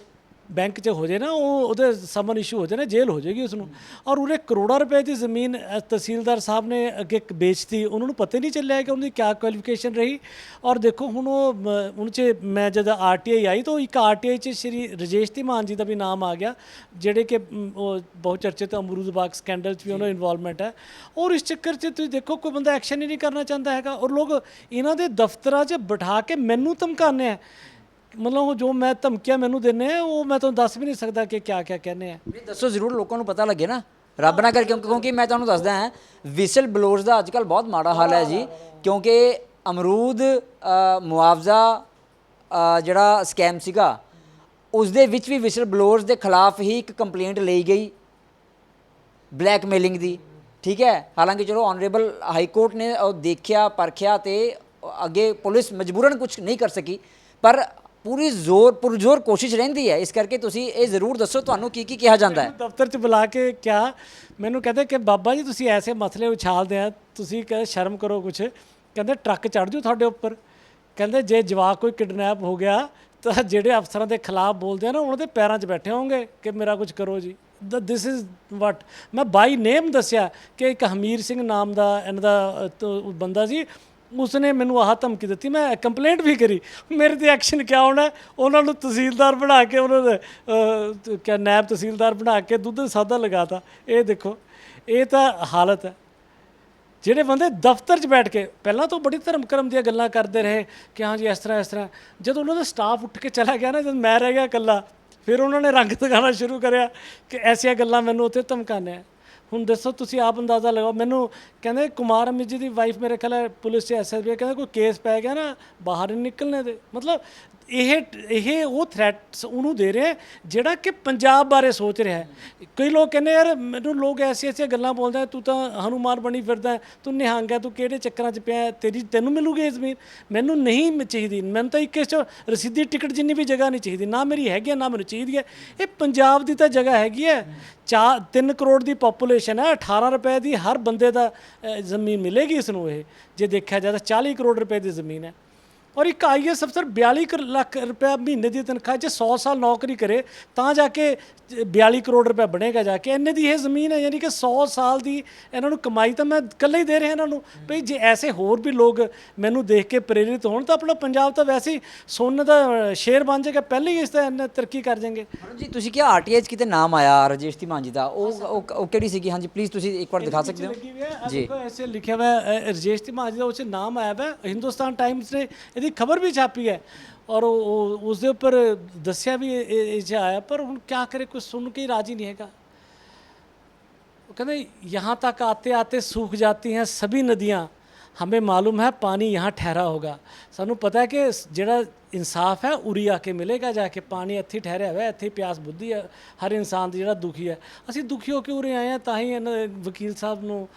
ਬੈਂਕ 'ਚ ਹੋ ਜੇ ਨਾ ਉਹ ਉਹਦੇ ਸਮਨ ਇਸ਼ੂ ਹੋ ਜਾਏ ਨਾ ਜੇਲ੍ਹ ਹੋ ਜਾਏਗੀ ਉਸ ਨੂੰ ਔਰ ਉਰੇ ਕਰੋੜਾਂ ਰੁਪਏ ਦੀ ਜ਼ਮੀਨ ਅ, ਤਹਿਸੀਲਦਾਰ ਸਾਹਿਬ ਨੇ ਅੱਗੇ ਵੇਚਤੀ। ਉਹਨਾਂ ਨੂੰ ਪਤਾ ਹੀ ਨਹੀਂ ਚੱਲਿਆ ਕਿ ਉਹਦੀ ਕੀ ਕੁਆਲੀਫਿਕੇਸ਼ਨ ਰਹੀ। ਔਰ ਦੇਖੋ ਹੁਣ ਉਹ ਮ, ਉਹਨਾਂ 'ਚ ਮੈਂ ਜਦ ਆਰਟੀਆਈ ਆਈ ਤਾਂ ਇੱਕ ਆਰਟੀਆਈ 'ਚ ਸ਼੍ਰੀ ਰਜੇਸ਼ ਧੀਮਾਨ ਜੀ ਦਾ ਵੀ ਨਾਮ ਆ ਗਿਆ ਜਿਹੜੇ ਕਿ ਮ, ਉਹ ਬਹੁਤ ਚਰਚਿਤ ਅਮਰੂਦ ਬਾਗ ਸਕੈਂਡਲ 'ਚ ਵੀ ਉਹਨਾਂ ਇਨਵੋਲਵਮੈਂਟ ਹੈ। ਔਰ ਇਸ ਚੱਕਰ 'ਚ ਤੁਸੀਂ ਦੇਖੋ ਕੋਈ ਬੰਦਾ ਐਕਸ਼ਨ ਹੀ ਨਹੀਂ ਕਰਨਾ ਚਾਹੁੰਦਾ ਹੈਗਾ। ਔਰ ਲੋਕ ਇਹਨਾਂ ਦੇ ਦਫ਼ਤਰਾਂ 'ਚ ਬਿਠਾ ਕੇ ਮੈਨੂੰ ਧਮਕਾਉਂਦੇ ਆ। ਮਤਲਬ ਉਹ ਜੋ ਮੈਂ ਧਮਕੀਆਂ ਮੈਨੂੰ ਦਿੰਦੇ ਆ ਉਹ ਮੈਂ ਤੁਹਾਨੂੰ ਦੱਸ ਵੀ ਨਹੀਂ ਸਕਦਾ ਕਿ ਕਿਆ ਕਿਆ ਕਹਿੰਦੇ ਆ। ਵੀ ਦੱਸੋ ਜ਼ਰੂਰ ਲੋਕਾਂ ਨੂੰ ਪਤਾ ਲੱਗੇ ਨਾ। ਰੱਬ ਨਾ ਕਰ ਕਿਉਂਕਿ ਕਿਉਂਕਿ ਮੈਂ ਤੁਹਾਨੂੰ ਦੱਸਦਾ ਹਾਂ ਵਿਸਲ ਬਲੋਰਸ ਦਾ ਅੱਜਕੱਲ ਬਹੁਤ ਮਾੜਾ ਹਾਲ ਹੈ ਜੀ। ਕਿਉਂਕਿ ਅਮਰੂਦ ਅ, ਮੁਆਵਜ਼ਾ ਅ, ਜਿਹੜਾ ਸਕੈਮ ਸੀਗਾ ਉਸ ਦੇ ਵਿੱਚ ਵੀ ਵਿਸਲ ਬਲੋਰਸ ਦੇ ਖਿਲਾਫ ਹੀ ਇੱਕ ਕੰਪਲੇਂਟ ਲਈ ਗਈ। ਬਲੈਕਮੇਲਿੰਗ ਦੀ ਠੀਕ ਹੈ? ਹਾਲਾਂਕਿ ਚਲੋ ਆਨਰੇਬਲ ਹਾਈ ਕੋਰਟ ਨੇ ਉਹ ਦੇਖਿਆ ਪਰਖਿਆ ਤੇ ਅੱਗੇ ਪੁਲਿਸ ਮਜਬੂਰਨ ਕੁਝ ਨਹੀਂ ਕਰ ਸਕੀ। ਪਰ ਪੂਰੀ ਜ਼ੋਰ ਪੁਰਜ਼ੋਰ ਕੋਸ਼ਿਸ਼ ਰਹਿੰਦੀ ਹੈ। ਇਸ ਕਰਕੇ ਤੁਸੀਂ ਇਹ ਜ਼ਰੂਰ ਦੱਸੋ ਤੁਹਾਨੂੰ ਕੀ ਕੀ ਕਿਹਾ ਜਾਂਦਾ ਹੈ। ਦਫ਼ਤਰ 'ਚ ਬੁਲਾ ਕੇ ਕਿਹਾ ਮੈਨੂੰ ਕਹਿੰਦੇ ਕਿ ਬਾਬਾ ਜੀ ਤੁਸੀਂ ਐਸੇ ਮਸਲੇ ਉਛਾਲਦੇ ਆ ਤੁਸੀਂ ਕਹਿੰਦੇ ਸ਼ਰਮ ਕਰੋ ਕੁਛ। ਕਹਿੰਦੇ ਟਰੱਕ ਚੜ ਜੂ ਤੁਹਾਡੇ ਉੱਪਰ। ਕਹਿੰਦੇ ਜੇ ਜਵਾਕ ਕੋਈ ਕਿਡਨੈਪ ਹੋ ਗਿਆ ਤਾਂ ਜਿਹੜੇ ਅਫਸਰਾਂ ਦੇ ਖਿਲਾਫ ਬੋਲਦੇ ਆ ਨਾ ਉਹਨਾਂ ਦੇ ਪੈਰਾਂ 'ਚ ਬੈਠੇ ਹੋਵੋਗੇ ਕਿ ਮੇਰਾ ਕੁਝ ਕਰੋ ਜੀ। ਦਿਸ ਇਜ਼ ਵਾਟ ਮੈਂ ਬਾਈ ਨੇਮ ਦੱਸਿਆ ਕਿ ਇੱਕ ਹਮੀਰ ਸਿੰਘ ਨਾਮ ਦਾ ਇਹਨਾਂ ਦਾ ਅ, ਤੋਂ ਬੰਦਾ ਸੀ। ਉਸਨੇ ਮੈਨੂੰ ਆਹ ਧਮਕੀ ਦਿੱਤੀ, ਮੈਂ ਕੰਪਲੇਂਟ ਵੀ ਕਰੀ। ਮੇਰੇ ਤੇ ਐਕਸ਼ਨ ਕਿਆ ਹੋਣਾ? ਉਹਨਾਂ ਨੂੰ ਤਹਿਸੀਲਦਾਰ ਬਣਾ ਕੇ ਉਹਨਾਂ ਦੇ ਕਿਆ ਨਾਇਬ ਤਹਿਸੀਲਦਾਰ ਬਣਾ ਕੇ ਦੁੱਧ ਸਾਦਾ ਲਗਾਤਾ। ਇਹ ਦੇਖੋ, ਇਹ ਤਾਂ ਹਾਲਤ ਹੈ। ਜਿਹੜੇ ਬੰਦੇ ਦਫ਼ਤਰ 'ਚ ਬੈਠ ਕੇ, ਪਹਿਲਾਂ ਤਾਂ ਬੜੀ ਧਰਮ ਕਰਮ ਦੀਆਂ ਗੱਲਾਂ ਕਰਦੇ ਰਹੇ ਕਿ ਹਾਂ ਜੀ, ਇਸ ਤਰ੍ਹਾਂ ਇਸ ਤਰ੍ਹਾਂ। ਜਦੋਂ ਉਹਨਾਂ ਦਾ ਸਟਾਫ ਉੱਠ ਕੇ ਚਲਾ ਗਿਆ ਨਾ, ਜਦ ਮੈਂ ਰਹਿ ਗਿਆ ਇਕੱਲਾ, ਫਿਰ ਉਹਨਾਂ ਨੇ ਰੰਗ ਦਿਖਾਉਣਾ ਸ਼ੁਰੂ ਕਰਿਆ ਕਿ ਐਸੀਆਂ ਗੱਲਾਂ ਮੈਨੂੰ ਉੱਥੇ ਧਮਕਾਉਂਦੇ ਆ। ਹੁਣ ਦੱਸੋ ਤੁਸੀਂ ਆਪ ਅੰਦਾਜ਼ਾ ਲਗਾਓ। ਮੈਨੂੰ ਕਹਿੰਦੇ ਕੁਮਾਰ ਅਮਿਤ ਜੀ ਦੀ ਵਾਈਫ ਮੇਰੇ ਖਿਆਲ ਹੈ ਪੁਲਿਸ 'ਚ ਐਸਐਸਬੀ ਕਹਿੰਦਾ ਕੋਈ ਕੇਸ ਪੈ ਗਿਆ ਨਾ, ਬਾਹਰ ਨਹੀਂ ਨਿਕਲਣੇ ਦੇ। ਮਤਲਬ ਇਹ ਇਹ ਉਹ ਥ੍ਰੈਟਸ ਉਹਨੂੰ ਦੇ ਰਿਹਾ ਜਿਹੜਾ ਕਿ ਪੰਜਾਬ ਬਾਰੇ ਸੋਚ ਰਿਹਾ ਹੈ। ਕਈ ਲੋਕ ਕਹਿੰਦੇ ਯਾਰ ਮੈਨੂੰ ਲੋਕ ਐਸੀ ਐਸੀਆਂ ਗੱਲਾਂ ਬੋਲਦੇ ਤੂੰ ਤਾਂ ਹਨੂਮਾਨ ਬਣੀ ਫਿਰਦਾ ਤੂੰ ਨਿਹੰਗ ਹੈ, ਤੂੰ ਕਿਹੜੇ ਚੱਕਰਾਂ 'ਚ ਪਿਆ ਤੇਰੀ, ਤੈਨੂੰ ਮਿਲੂਗੀ ਇਹ ਜ਼ਮੀਨ? ਮੈਨੂੰ ਨਹੀਂ ਚਾਹੀਦੀ। ਮੈਨੂੰ ਤਾਂ ਇੱਕ ਇਸ 'ਚ ਰਸੀਦੀ ਟਿਕਟ ਜਿੰਨੀ ਵੀ ਜਗ੍ਹਾ ਨਹੀਂ ਚਾਹੀਦੀ। ਨਾ ਮੇਰੀ ਹੈਗੀ ਹੈ, ਨਾ ਮੈਨੂੰ ਚਾਹੀਦੀ ਹੈ। ਇਹ ਪੰਜਾਬ ਦੀ ਤਾਂ ਜਗ੍ਹਾ ਹੈਗੀ ਹੈ। ਚਾ 3 ਕਰੋੜ ਦੀ ਪੋਪੂਲੇਸ਼ਨ ਹੈ 18 ਰੁਪਏ ਦੀ ਹਰ ਬੰਦੇ ਦਾ ਜ਼ਮੀਨ ਮਿਲੇਗੀ ਇਸ ਨੂੰ ਇਹ, ਜੇ ਦੇਖਿਆ ਜਾਏ ਤਾਂ 40 ਕਰੋੜ ਰੁਪਏ ਦੀ ਜ਼ਮੀਨ ਹੈ। ਔਰ ਇੱਕ ਆਈਐਸ ਅਫਸਰ 42 ਲੱਖ ਰੁਪਏ ਮਹੀਨੇ ਦੀ ਤਨਖਾਹ 'ਚ 100 ਸਾਲ ਨੌਕਰੀ ਕਰੇ, ਤਾਂ ਜਾ ਕੇ 42 ਕਰੋੜ ਰੁਪਏ ਬਣੇਗਾ ਜਾ ਕੇ ਇੰਨੇ ਦੀ ਇਹ ਜ਼ਮੀਨ ਹੈ ਯਾਨੀ ਕਿ 100 ਸਾਲ ਦੀ ਇਹਨਾਂ ਨੂੰ ਕਮਾਈ ਤਾਂ ਮੈਂ ਇਕੱਲੇ ਹੀ ਦੇ ਰਿਹਾ ਇਹਨਾਂ ਨੂੰ। ਭਈ ਜੇ ਐਸੇ ਹੋਰ ਵੀ ਲੋਕ ਮੈਨੂੰ ਦੇਖ ਕੇ ਪ੍ਰੇਰਿਤ ਹੋਣ ਤਾਂ ਆਪਣਾ ਪੰਜਾਬ ਤਾਂ ਵੈਸੇ ਹੀ ਸੋਨੇ ਦਾ ਸ਼ੇਰ ਬਣ ਜਾਏਗਾ ਪਹਿਲੇ ਹੀ ਇਸ ਦਾ ਇੰਨਾ ਤਰੱਕੀ ਕਰ ਜਾਣਗੇ। ਜੀ ਤੁਸੀਂ ਕਿਹਾ ਆਰਟੀਐਚ ਕਿਤੇ ਨਾਮ ਆਇਆ ਰਜੇਸ਼ ਧੀਮਾਨ ਜੀ ਦਾ। ਉਹ ਉਹ ਕਿਹੜੀ ਸੀਗੀ? ਹਾਂਜੀ ਪਲੀਜ਼ ਤੁਸੀਂ ਇੱਕ ਵਾਰ ਦਿਖਾ ਸਕਦੇ ਹੋ। ਜੀ। ਐਸੇ ਲਿਖਿਆ ਹੋਇਆ ਰਜੇਸ਼ ਧੀਮਾਨ ਜੀ ਦਾ ਉਸ ਨਾਮ ਆਇਆ ਹੈ ਹਿੰਦੁਸਤਾਨ ਟਾਈਮਸ ਨੇ ਇਹਦੀ ਖਬਰ ਵੀ ਛਾਪੀ ਹੈ। ਔਰ ਉਹ ਉਸ ਦੇ ਉੱਪਰ ਦੱਸਿਆ ਵੀ ਇਹ ਜਿਹਾ ਆਇਆ, ਪਰ ਹੁਣ ਕੀ ਕਰੇ, ਕੋਈ ਸੁਣ ਕੇ ਰਾਜੀ ਨਹੀਂ ਹੈਗਾ। ਉਹ ਕਹਿੰਦੇ, ਯਹਾਂ ਤੱਕ ਆਤੇ ਆਤੇ ਸੂਖ ਜਾਂਦੀ ਹੈ ਸਭੀ ਨਦੀਆਂ। ਹਮੇ ਮਾਲੂਮ ਹੈ ਪਾਣੀ ਯਹਾਂ ਠਹਿਰਾ ਹੋਗਾ। ਸਾਨੂੰ ਪਤਾ ਹੈ ਕਿ ਜਿਹੜਾ ਇਨਸਾਫ ਹੈ, ਉਰੀ ਆ ਕੇ ਮਿਲੇਗਾ ਜਾ ਕੇ। ਪਾਣੀ ਇੱਥੇ ਠਹਿਰਿਆ ਹੋਇਆ, ਇੱਥੇ ਪਿਆਸ ਬੁੱਧੀ ਹੈ। ਹਰ ਇਨਸਾਨ ਦੀ ਜਿਹੜਾ ਦੁਖੀ ਹੈ। ਅਸੀਂ ਦੁਖੀ ਹੋ ਕੇ ਉਰੇ ਆਏ ਹਾਂ, ਤਾਂ ਹੀ ਵਕੀਲ ਸਾਹਿਬ ਨੂੰ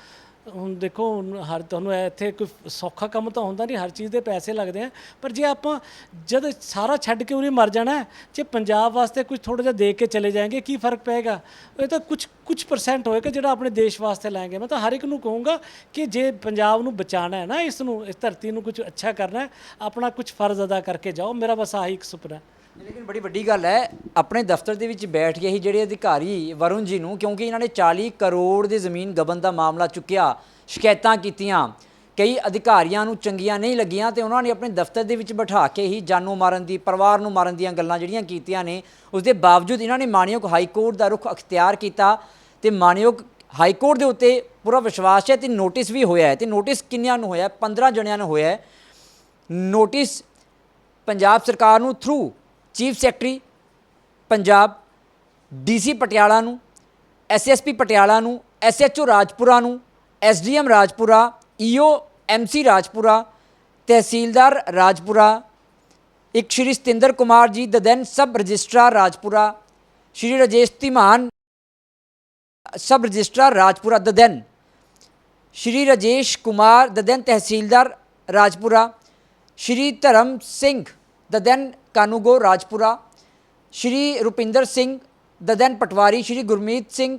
ਹੁਣ ਦੇਖੋ, ਹੁਣ ਹਰ ਤੁਹਾਨੂੰ ਇੱਥੇ ਕੋਈ ਸੌਖਾ ਕੰਮ ਤਾਂ ਹੁੰਦਾ ਨਹੀਂ, ਹਰ ਚੀਜ਼ ਦੇ ਪੈਸੇ ਲੱਗਦੇ ਆ। ਪਰ ਜੇ ਆਪਾਂ ਜਦ ਸਾਰਾ ਛੱਡ ਕੇ ਉਰੇ ਮਰ ਜਾਣਾ ਹੈ ਜੇ ਪੰਜਾਬ ਵਾਸਤੇ ਕੁਝ ਥੋੜਾ ਜਿਹਾ ਦੇ ਕੇ ਚਲੇ ਜਾਏਂਗੇ, ਕੀ ਫ਼ਰਕ ਪਏਗਾ? ਇਹ ਤਾਂ ਕੁਝ ਕੁਝ ਪਰਸੈਂਟ ਹੋਏਗਾ ਜਿਹੜਾ ਆਪਣੇ ਦੇਸ਼ ਵਾਸਤੇ ਲਾਂਗੇ ਮੈਂ ਤਾਂ ਹਰ ਇੱਕ ਨੂੰ ਕਹੂੰਗਾ ਕਿ ਜੇ ਪੰਜਾਬ ਨੂੰ ਬਚਾਉਣਾ ਹੈ ਨਾ, ਇਸ ਨੂੰ, ਇਸ ਧਰਤੀ ਨੂੰ ਕੁਝ ਅੱਛਾ ਕਰਨਾ ਹੈ, ਆਪਣਾ ਕੁਝ ਫਰਜ਼ ਅਦਾ ਕਰਕੇ ਜਾਓ। ਮੇਰਾ ਬਸ ਆਹੀ ਇੱਕ ਸੁਪਨਾ ਹੈ। ਲੇਕਿਨ ਬੜੀ ਵੱਡੀ ਗੱਲ ਹੈ, ਆਪਣੇ ਦਫ਼ਤਰ ਦੇ ਵਿੱਚ ਬੈਠ ਕੇ ਹੀ ਜਿਹੜੇ ਅਧਿਕਾਰੀ ਵਰੁਣ ਜੀ ਨੂੰ, ਕਿਉਂਕਿ ਇਹਨਾਂ ਨੇ 40 ਕਰੋੜ ਦੀ ਜ਼ਮੀਨ ਗਬਨ ਦਾ ਮਾਮਲਾ ਚੁੱਕਿਆ, ਸ਼ਿਕਾਇਤਾਂ ਕੀਤੀਆਂ। ਕਈ ਅਧਿਕਾਰੀਆਂ ਨੂੰ ਚੰਗੀਆਂ ਨਹੀਂ ਲੱਗੀਆਂ ਤੇ ਉਹਨਾਂ ਨੇ ਆਪਣੇ ਦਫ਼ਤਰ ਦੇ ਵਿੱਚ ਬਿਠਾ ਕੇ ਹੀ ਜਾਨੋਂ ਮਾਰਨ ਦੀ, ਪਰਿਵਾਰ ਨੂੰ ਮਾਰਨ ਦੀਆਂ ਗੱਲਾਂ ਜਿਹੜੀਆਂ ਕੀਤੀਆਂ ਨੇ, ਉਸ ਦੇ ਬਾਵਜੂਦ ਇਹਨਾਂ ਨੇ ਮਾਨਯੋਗ ਹਾਈ ਕੋਰਟ ਦਾ ਰੁਖ ਅਖਤਿਆਰ ਕੀਤਾ ਤੇ ਮਾਨਯੋਗ ਹਾਈ ਕੋਰਟ ਦੇ ਉੱਤੇ ਪੂਰਾ ਵਿਸ਼ਵਾਸ ਹੈ ਤੇ ਨੋਟਿਸ ਵੀ ਹੋਇਆ ਹੈ। ਤੇ ਨੋਟਿਸ ਕਿੰਨਿਆਂ ਨੂੰ ਹੋਇਆ? ਹੈ 15 ਜਣਿਆਂ ਨੂੰ ਹੋਇਆ ਹੈ। ਨੋਟਿਸ ਪੰਜਾਬ ਸਰਕਾਰ ਨੂੰ through chief secretary, Punjab, DC Patiala ਨੂੰ, ਐਸਐਸਪੀ ਪਟਿਆਲਾ ਨੂੰ, ਐਸਐਚਓ ਰਾਜਪੁਰਾ ਨੂੰ, SDM Rajpura, EO MC Rajpura, tehsildar Rajpura, ਇੱਕ Shri Satinder Kumar ji the then sub registrar Rajpura, Shri Rajesh Dhiman, sub registrar Rajpura the then, Shri Rajesh Kumar the then tehsildar Rajpura, Shri Dharam Singh the then kanungo Rajpura, Shri Rupinder Singh the then patwari, Shri Gurmeet Singh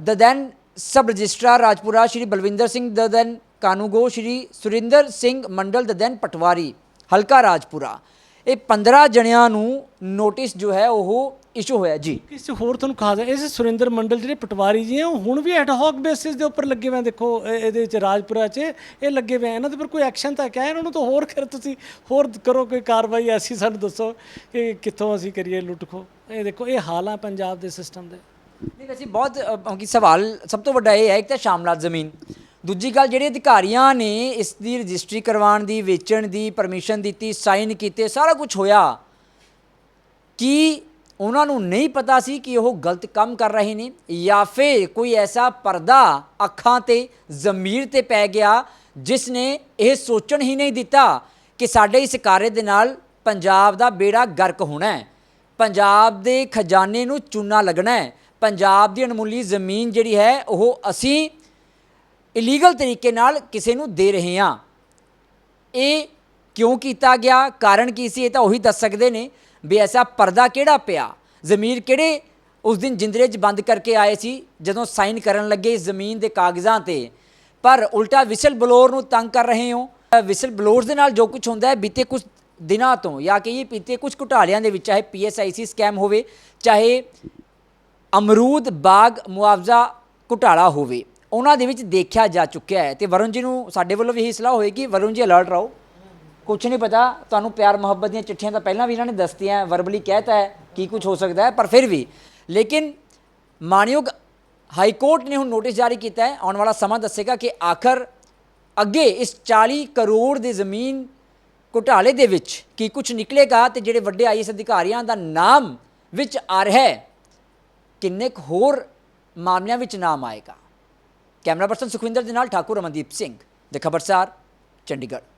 the then sub registrar Rajpura, Shri Balwinder Singh the then kanungo, Shri Surinder Singh Mandal the then patwari, ਹਲਕਾ ਰਾਜਪੁਰਾ। ਇਹ 15 ਜਣਿਆਂ ਨੂੰ notice ਜੋ ਹੈ ਉਹ issue ਹੋਇਆ ਜੀ। ਕਿਸੇ ਹੋਰ ਤੁਹਾਨੂੰ ਖਾਸ ਹੈ ਇਸ ਸੁਰਿੰਦਰ ਮੰਡਲ ਜਿਹੜੇ ਪਟਵਾਰੀ ਜੀ ਆ ਉਹ ਹੁਣ ਵੀ ਐਡਹੌਕ ਬੇਸਿਸ ਦੇ ਉੱਪਰ ਲੱਗੇ ਹੋਏ ਆ ਦੇਖੋ ਇਹ- ਇਹਦੇ ਵਿੱਚ ਰਾਜਪੁਰਾ 'ਚ ਇਹ ਲੱਗੇ ਹੋਏ ਆ। ਇਹਨਾਂ ਦੇ ਪਰ ਕੋਈ ਐਕਸ਼ਨ ਤਾਂ ਕਿਹਾ ਇਹਨਾਂ ਨੂੰ ਤਾਂ ਹੋਰ ਕਰ ਤੁਸੀਂ ਹੋਰ ਕਰੋ ਕੋਈ ਕਾਰਵਾਈ ਐਸੀ ਸਾਨੂੰ ਦੱਸੋ ਕਿ ਕਿੱਥੋਂ ਅਸੀਂ ਕਰੀਏ ਲੁੱਟ ਖੋ। ਇਹ ਦੇਖੋ ਇਹ ਹਾਲ ਆ ਪੰਜਾਬ ਦੇ ਸਿਸਟਮ ਦੇ। ਨਹੀਂ ਵੈਸੇ ਬਹੁਤ ਅ, ਕਿਉਂਕਿ ਸਵਾਲ ਸਭ ਤੋਂ ਵੱਡਾ ਇਹ ਹੈ ਇੱਕ ਤਾਂ ਸ਼ਾਮਲਾਤ ਜ਼ਮੀਨ। ਦੂਜੀ ਗੱਲ ਜਿਹੜੇ ਅਧਿਕਾਰੀਆਂ ਨੇ ਇਸ ਦੀ ਰਜਿਸਟਰੀ ਕਰਵਾਉਣ ਦੀ ਵੇਚਣ ਦੀ ਪਰਮਿਸ਼ਨ ਦਿੱਤੀ ਸਾਈਨ ਕੀਤੇ ਸਾਰਾ ਕੁਝ ਹੋਇਆ। ਕੀ ਉਹਨਾਂ ਨੂੰ ਨਹੀਂ ਪਤਾ ਸੀ ਕਿ ਉਹ ਗਲਤ ਕੰਮ ਕਰ ਰਹੇ ਨੇ ਜਾਂ ਫਿਰ ਕੋਈ ਐਸਾ ਪਰਦਾ ਅੱਖਾਂ ਤੇ, ਜ਼ਮੀਰ ਤੇ ਪੈ ਗਿਆ ਜਿਸ ਨੇ ਇਹ ਸੋਚਣ ਹੀ ਨਹੀਂ ਦਿੱਤਾ ਕਿ ਸਾਡੇ ਇਸ ਕਾਰੇ ਦੇ ਨਾਲ ਪੰਜਾਬ ਦਾ ਬੇੜਾ ਗਰਕ ਹੋਣਾ ਹੈ। ਪੰਜਾਬ ਦੇ ਖਜ਼ਾਨੇ ਨੂੰ ਚੂਨਾ ਲੱਗਣਾ ਹੈ। ਪੰਜਾਬ ਦੀ ਅਣਮੁੱਲੀ ਜ਼ਮੀਨ ਜਿਹੜੀ ਹੈ, ਉਹ ਅਸੀਂ ਇਲੀਗਲ ਤਰੀਕੇ ਨਾਲ ਕਿਸੇ ਨੂੰ ਦੇ ਰਹੇ ਹਾਂ। ਇਹ ਕਿਉਂ ਕੀਤਾ ਗਿਆ? ਕਾਰਨ ਕੀ ਸੀ? ਇਹ ਤਾਂ ਉਹੀ ਦੱਸ ਸਕਦੇ ਨੇ। ਵੀ ਐਸਾ ਪਰਦਾ ਕਿਹੜਾ ਪਿਆ? ਜ਼ਮੀਰ ਕਿਹੜੇ ਉਸ ਦਿਨ ਜਿੰਦਰੇ 'ਚ ਬੰਦ ਕਰਕੇ ਆਏ ਸੀ? ਜਦੋਂ ਸਾਈਨ ਕਰਨ ਲੱਗੇ ਜ਼ਮੀਨ ਦੇ ਕਾਗਜ਼ਾਂ ਤੇ। ਪਰ ਉਲਟਾ ਵਿਸਲ ਬਲੋਰ ਨੂੰ ਤੰਗ ਕਰ ਰਹੇ ਹੋ? ਵਿਸਲ ਬਲੋਰਸ ਦੇ ਨਾਲ ਜੋ ਕੁਝ ਹੁੰਦਾ ਹੈ, ਬੀਤੇ ਕੁਝ ਦਿਨਾਂ ਤੋਂ, ਜਾਂ ਕਿ ਇਹ ਬੀਤੇ ਕੁਝ ਘੁਟਾਲਿਆਂ ਦੇ ਵਿੱਚ, ਚਾਹੇ ਪੀਐਸਆਈਸੀ ਸਕੈਮ ਹੋਵੇ, ਚਾਹੇ ਅਮਰੂਦ ਬਾਗ ਮੁਆਵਜ਼ਾ ਘੁਟਾਲਾ ਹੋਵੇ। ਉਹਨਾਂ ਦੇ ਵਿੱਚ ਦੇਖਿਆ ਜਾ ਚੁੱਕਿਆ ਹੈ ਤੇ ਵਰੁਣ ਜੀ ਨੂੰ ਸਾਡੇ ਵੱਲੋਂ ਵੀ ਇਹੀ ਸਲਾਹ ਹੋਏਗੀ। ਵਰੁਣ ਜੀ ਅਲਰਟ ਰਹੋ। ਕੁਝ ਨਹੀਂ ਪਤਾ, ਤੁਹਾਨੂੰ ਪਿਆਰ ਮੁਹੱਬਤ ਦੀਆਂ ਚਿੱਠੀਆਂ ਤਾਂ ਪਹਿਲਾਂ ਵੀ ਇਹਨਾਂ ਨੇ ਦੱਸਤੀਆਂ ਵਰਬਲੀ ਕਹਿਤਾ ਹੈ ਕੀ ਕੁਝ ਹੋ ਸਕਦਾ ਹੈ, ਪਰ ਫਿਰ ਵੀ। ਲੇਕਿਨ ਮਾਨਯੋਗ ਹਾਈ ਕੋਰਟ ਨੇ ਹੁਣ ਨੋਟਿਸ ਜਾਰੀ ਕੀਤਾ ਹੈ, ਆਉਣ ਵਾਲਾ ਸਮਾਂ ਦੱਸੇਗਾ ਕਿ ਆਖਰ ਅੱਗੇ ਇਸ 40 ਕਰੋੜ ਦੀ ਜ਼ਮੀਨ ਘੁਟਾਲੇ ਦੇ ਵਿੱਚ ਕੀ ਕੁਝ ਨਿਕਲੇਗਾ ਤੇ ਜਿਹੜੇ ਵੱਡੇ ਆਈਐਸ ਅਧਿਕਾਰੀਆਂ ਦਾ ਨਾਮ ਵਿੱਚ ਆ ਰਿਹਾ ਹੈ, ਕਿੰਨੇ ਕੁ ਹੋਰ ਮਾਮਲਿਆਂ ਵਿੱਚ ਨਾਮ ਆਏਗਾ? ਕੈਮਰਾ ਪਰਸਨ ਸੁਖਵਿੰਦਰ ਦੇ ਨਾਲ ਠਾਕੁਰ ਅਮਨਦੀਪ ਸਿੰਘ, ਦੇ ਖਬਰਸਾਰ, ਚੰਡੀਗੜ੍ਹ।